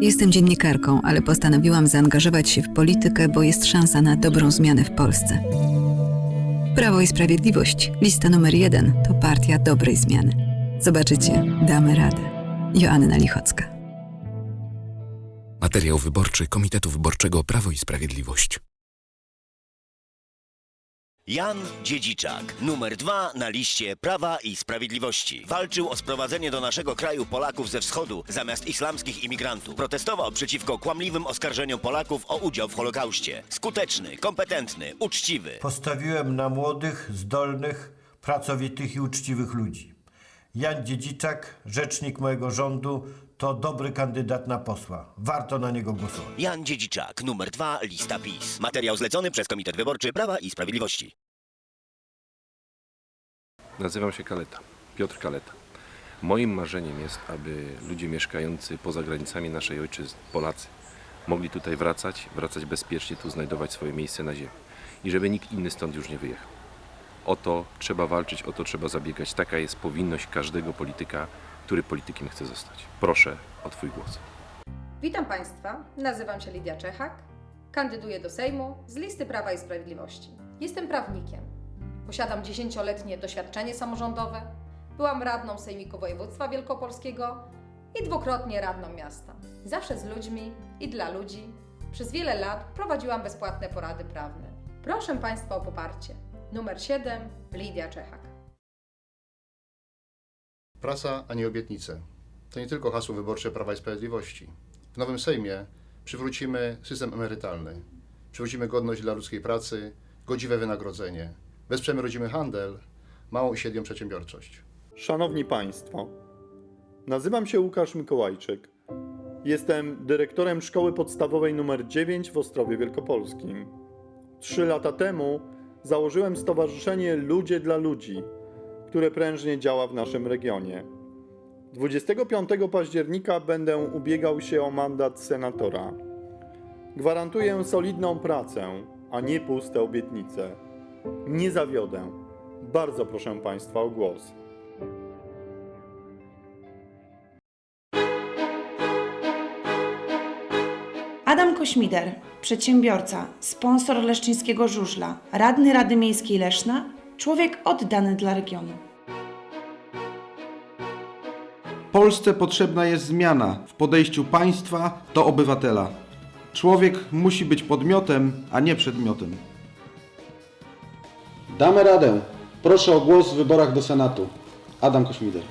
Jestem dziennikarką, ale postanowiłam zaangażować się w politykę, bo jest szansa na dobrą zmianę w Polsce. Prawo i Sprawiedliwość, lista numer jeden, to partia dobrej zmiany. Zobaczycie, damy radę. Joanna Lichocka. Materiał wyborczy Komitetu Wyborczego Prawo i Sprawiedliwość. Jan Dziedziczak, numer dwa na liście Prawa i Sprawiedliwości. Walczył o sprowadzenie do naszego kraju Polaków ze wschodu zamiast islamskich imigrantów. Protestował przeciwko kłamliwym oskarżeniom Polaków o udział w Holokauście. Skuteczny, kompetentny, uczciwy. Postawiłem na młodych, zdolnych, pracowitych i uczciwych ludzi. Jan Dziedziczak, rzecznik mojego rządu, to dobry kandydat na posła. Warto na niego głosować. Jan Dziedziczak, numer dwa, lista PiS. Materiał zlecony przez Komitet Wyborczy Prawa i Sprawiedliwości. Nazywam się Kaleta, Piotr Kaleta. Moim marzeniem jest, aby ludzie mieszkający poza granicami naszej ojczyzny, Polacy, mogli tutaj wracać, wracać bezpiecznie, tu znajdować swoje miejsce na ziemi i żeby nikt inny stąd już nie wyjechał. O to trzeba walczyć, o to trzeba zabiegać. Taka jest powinność każdego polityka, który politykiem chce zostać. Proszę o Twój głos. Witam Państwa, nazywam się Lidia Czechak, kandyduję do Sejmu z listy Prawa i Sprawiedliwości. Jestem prawnikiem, posiadam 10-letnie doświadczenie samorządowe, byłam radną Sejmiku Województwa Wielkopolskiego i dwukrotnie radną miasta. Zawsze z ludźmi i dla ludzi. Przez wiele lat prowadziłam bezpłatne porady prawne. Proszę Państwa o poparcie. Numer 7 Lidia Czechak. Prasa, a nie obietnice. To nie tylko hasło wyborcze Prawa i Sprawiedliwości. W nowym Sejmie przywrócimy system emerytalny. Przywrócimy godność dla ludzkiej pracy, godziwe wynagrodzenie. Wesprzemy rodzimy handel, małą i średnią przedsiębiorczość. Szanowni Państwo, nazywam się Łukasz Mikołajczyk. Jestem dyrektorem szkoły podstawowej nr 9 w Ostrowie Wielkopolskim. Trzy lata temu założyłem Stowarzyszenie Ludzie dla Ludzi, które prężnie działa w naszym regionie. 25 października będę ubiegał się o mandat senatora. Gwarantuję solidną pracę, a nie puste obietnice. Nie zawiodę. Bardzo proszę Państwa o głos. Adam Kośmider, przedsiębiorca, sponsor leszczyńskiego żużla, radny Rady Miejskiej Leszna, człowiek oddany dla regionu. Polsce potrzebna jest zmiana w podejściu państwa do obywatela. Człowiek musi być podmiotem, a nie przedmiotem. Damy radę. Proszę o głos w wyborach do Senatu. Adam Kośmider.